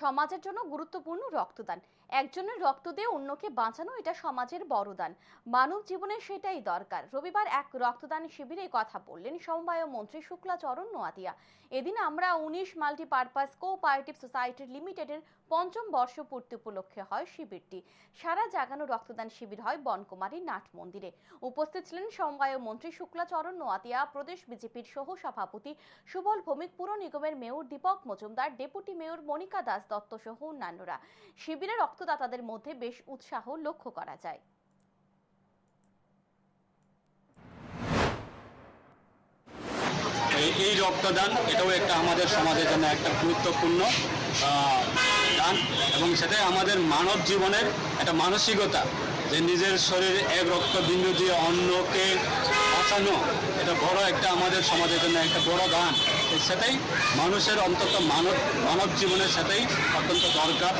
সমাজের জন্য গুরুত্বপূর্ণ রক্তদান। একজনের রক্ত দিয়ে অন্যকে বাঁচানো এটা সমাজের বড় দান। মানব জীবনে সেটাই দরকার। রবিবার এক রক্তদান শিবিরে কথা বললেন সমবায় মন্ত্রী শুক্লাচরণ নোয়াতিয়া। এদিন আমরা উনিশ মাল্টিপারপাস কোঅপারেটিভ সোসাইটি লিমিটেডের পঞ্চম বর্ষপূর্তি উপলক্ষে হয় শিবিরটি। সারা জাগানো রক্তদান শিবির হয় বনকুমারী নাট মন্দিরে। উপস্থিত ছিলেন সমবায় মন্ত্রী শুক্লাচরণ নোয়াতিয়া, প্রদেশ বিজেপির সহ সভাপতি সুবল ভৌমিক, পুর নিগমের mayor Dipak Majumdar, deputy mayor Monika Das Dutta সহ অন্যান্যরা। শিবিরে রক্তদাতাদের মধ্যে বেশ উৎসাহ লক্ষ্য করা যায়। এই রক্তদান, এটাও একটা আমাদের সমাজের জন্য একটা গুরুত্বপূর্ণ দান এবং সেটাই আমাদের মানব জীবনের একটা মানসিকতা যে নিজের শরীরে এক রক্তবিন্দু দিয়ে অন্যকে বাঁচানো, এটা বড় একটা আমাদের সমাজের জন্য একটা বড় দান। সেটাই মানুষের অন্তত মানব মানব জীবনের সেটাই অত্যন্ত দরকার।